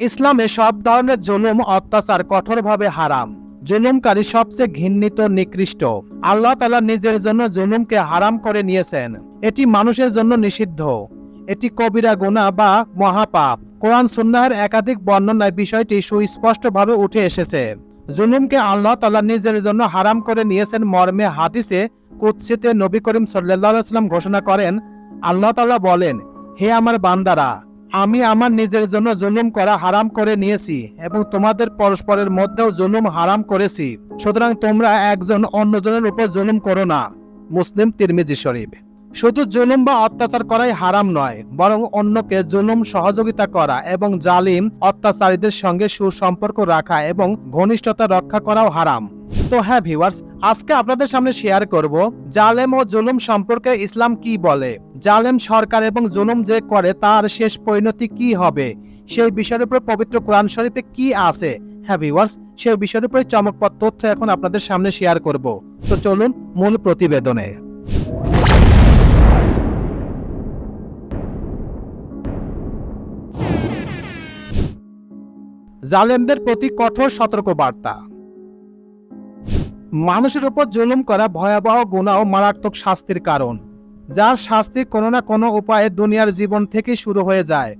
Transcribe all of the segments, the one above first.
ইসলামে সব ধরনের জুলুম, অত্যাচার কঠোরভাবে হারাম। জুলুমকারী সবচেয়ে ঘৃণিত, নিকৃষ্ট। আল্লাহ তালা নিজের জন্য জুলুমকে হারাম করে নিয়েছেন। এটি মানুষের জন্য নিষিদ্ধ। এটি কবিরা গুণা বা মহাপাপ। কোরআন সুন্নাহের একাধিক বর্ণনায় বিষয়টি সুস্পষ্টভাবে উঠে এসেছে। জুলুমকে আল্লাহ তালা নিজের জন্য হারাম করে নিয়েছেন মর্মে হাদিসে কুৎসিতে নবী করিম সাল্লাহ সাল্লাম ঘোষণা করেন, আল্লাহ তালা বলেন, হে আমার বান্দারা আমি আমার নিজের জন্য জুলুম করা হারাম করে নিয়েছি এবং তোমাদের পরস্পরের মধ্যেও জুলুম হারাম করেছি। সুতরাং তোমরা একজন অন্যজনের উপর জুলুম করো না। মুসলিম তিরমিজি শরীফ। শুধু জুলুম বা অত্যাচার করাই হারাম নয়, বরং অন্যকে জুলুম, সহযোগিতা করা এবং জালিম, অত্যাচারীদের সঙ্গে সুসম্পর্ক রাখা এবং ঘনিষ্ঠতা রক্ষা করাও হারাম। তো হ্যাঁ ভিউয়ার্স আজকে আপনাদের সামনে শেয়ার করব জালেম ও জুলুম সম্পর্কে ইসলাম কি বলে, জালেম সরকার এবং জুলুম যে করে তার শেষ পরিণতি কি হবে, সেই বিষয়ের উপর পবিত্র কোরআন শরীফে কি আছে? হ্যাঁ ভিউয়ার্স সেই বিষয়ের উপরে চমকপ্রদ তথ্য এখন আপনাদের সামনে শেয়ার করব। তো চলুন মূল প্রতিবেদনে। জালেমদের প্রতি কঠোর সতর্কবার্তা। মানুষের উপর জুলুম করা ভয়াবহ গুণা ও মারাত্মক শাস্তির কারণ, যার শাস্তি কোনো না কোনো উপায়ে দুনিয়ার জীবন থেকে শুরু হয়ে যায়।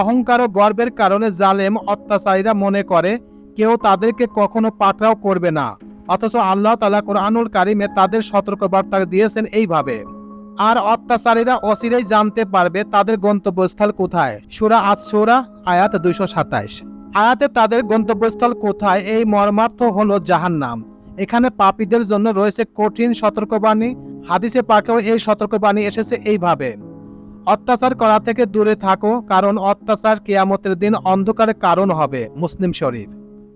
অহংকার ও গর্বের কারণে জালেম অত্যাচারীরা মনে করে, কেউ তাদেরকে কখনো পাকড়াও করবে না, অথচ আল্লাহ তালা কোরআনুল কারিমে তাদের সতর্কবার্তা দিয়েছেন এইভাবে। আর অত্যাচারীরা অচিরেই জানতে পারবে তাদের গন্তব্যস্থল কোথায়। সুরা আজ সুরা, আয়াত দুইশো সাতাইশ। আয়াতে তাদের গন্তব্যস্থল কোথায়? এই মর্মার্থ হলো জাহান্নাম। এখানে পাপীদের জন্য রয়েছে কঠিন সতর্কবাণী। হাদিসে পাকেও এই সতর্কবাণী এসেছে এইভাবে। অত্যাচার করা থেকে দূরে থাকো, কারণ অত্যাচার কেয়ামতের দিন অন্ধকারের কারণ হবে, মুসলিম শরীফ।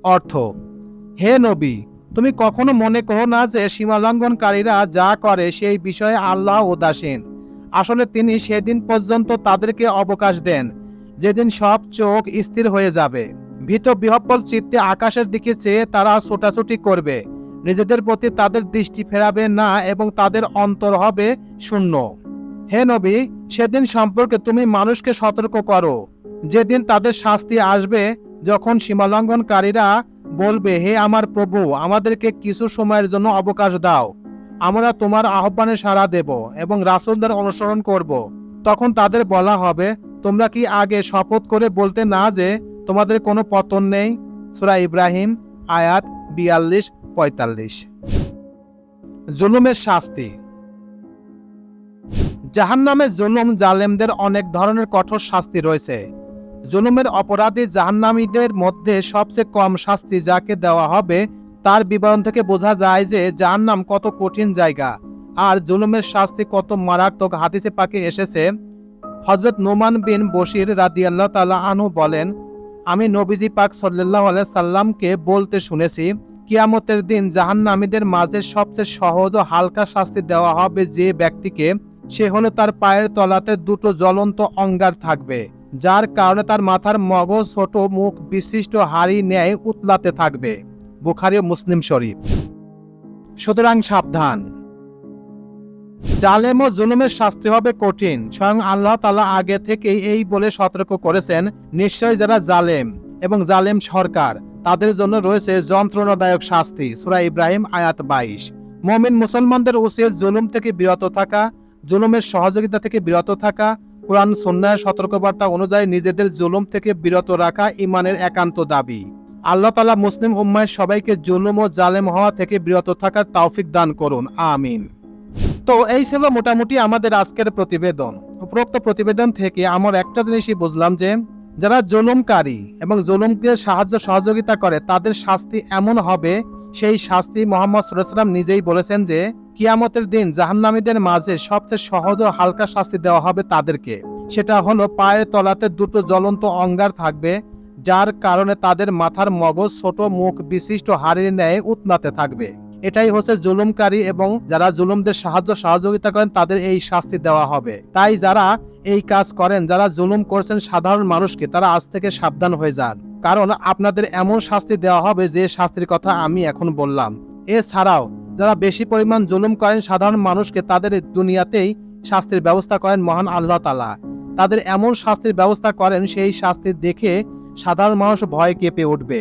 অর্থ, হে নবী, তুমি কখনো মনে করো না যে সীমালঙ্ঘনকারীরা যা করে সেই বিষয়ে আল্লাহ উদাসীন? আসলে তিনি সেদিন পর্যন্ত তাদেরকে অবকাশ দেন। যেদিন সব চোখ স্থির হয়ে যাবে। ভীত বিহব্বল চিত্তে আকাশের দিকে চেয়ে তারা ছোটাছুটি করবে। নিজেদের প্রতি তাদের দৃষ্টি ফেরাবে না এবং তাদের অন্তর হবে শূন্য। হে নবী, সেদিন সম্পর্কে তুমি মানুষকে সতর্ক করো। যেদিন তাদের শাস্তি আসবে, যখন সীমালঙ্ঘনকারীরা বলবে, হে আমার প্রভু, আমাদেরকে কিছু সময়ের জন্য অবকাশ দাও। আমরা তোমার আহ্বানে সাড়া দেব এবং রাসুলদের অনুসরণ করব। তখন তাদের বলা হবে, তোমরা কি আগে শপথ করে বলতে না যে তোমাদের কোনো পতন নেই। সুরা ইব্রাহিম, আয়াত বিয়াল্লিশ, পঁয়তাল্লিশ। জুলুমের শাস্তি। জাহান্নামে জুলুম জালেমদের অনেক ধরনের কঠোর শাস্তি রয়েছে। জুলুমের অপরাধী জাহান্নামীদের মধ্যে সবচেয়ে কম শাস্তি যাকে দেওয়া হবে, তার বিবরণ থেকে বোঝা যায় যে জাহান্নাম কত কঠিন জায়গা, আর জুলুমের শাস্তি কত মারাত্মক হাদিসে পাকে এসেছে। হজরত নোমান বিন বশির রাদিয়াল্লাহ তালা আনু বলেন আমি নবীজি পাক সাল্লাহ সাল্লামকে বলতে শুনেছি, কিয়ামতের দিন জাহান্নামীদের মাঝে সবচেয়ে সহজ ও হালকা শাস্তি দেওয়া হবে যে ব্যক্তিকে, সে হলো তার পায়ের তলাতে দুটো জ্বলন্ত অঙ্গার থাকবে, যার কারণে তার মাথার মগজ, ছোট মুখ, বিশিষ্ট হাড়ি ন্যায় উতলাতে থাকবে। বুখারি ও মুসলিম শরীফ। সুতরাং সাবধান। জালেম ও জুলুমের শাস্তি হবে কঠিন, স্বয়ং আল্লাহ তালা আগে থেকেই এই বলে সতর্ক করেছেন, নিশ্চয় যারা জালেম এবং জালেম সরকার, তাদের জন্য রয়েছে যন্ত্রণাদায়ক শাস্তি। সুরা ইব্রাহিম, আয়াত বাইশ। মমিন মুসলমানদের উচিত জুলুম থেকে বিরত থাকা, জুলুমের সহযোগিতা থেকে বিরত থাকা, কোরআন সন্ন্যায় সতর্কবার্তা অনুযায়ী নিজেদের জুলুম থেকে বিরত রাখা ইমানের একান্ত দাবি। আল্লাহ তালা মুসলিম উম্মায় সবাইকে জুলুম ও জালেম হওয়া থেকে বিরত থাকার তৌফিক দান করুন। আমিন। তো এই ছিল মোটামুটি আমাদের আজকের প্রতিবেদন। উপরোক্ত প্রতিবেদন থেকে আমার একটা জিনিসই বুঝলাম যে, যারা জুলুমকারী এবং জুলুমকে সাহায্য সহযোগিতা করে, তাদের শাস্তি এমন হবে, সেই শাস্তি মোহাম্মদ সুরাম নিজেই বলেছেন যে, কিয়ামতের দিন জাহান্নামীদের মাঝে সবচেয়ে সহজ ও হালকা শাস্তি দেওয়া হবে তাদেরকে। সেটা হলো পায়ের তলাতে দুটো জ্বলন্ত অঙ্গার থাকবে, যার কারণে তাদের মাথার মগজ, ছোট মুখ, বিশিষ্ট হাড়ির ন্যায় উতনাতে থাকবে। এটাই হচ্ছে জুলুমকারী এবং যারা জুলুমদের সাহায্য সহযোগিতা করেন, তাদের এই শাস্তি দেওয়া হবে। তাই যারা এই কাজ করেন, যারা জুলুম করছেন সাধারণ মানুষকে, তারা আজ থেকে সাবধান হয়ে যান। কারণ আপনাদের এমন শাস্তি দেওয়া হবে যে শাস্তির কথা আমি এখন বললাম। এছাড়াও, যারা বেশি পরিমাণ জুলুম করেন সাধারণ মানুষকে, তাদের দুনিয়াতেই শাস্তির ব্যবস্থা করেন মহান আল্লাহ তালা তাদের এমন শাস্তির ব্যবস্থা করেন, সেই শাস্তি দেখে সাধারণ মানুষ ভয় কেঁপে উঠবে।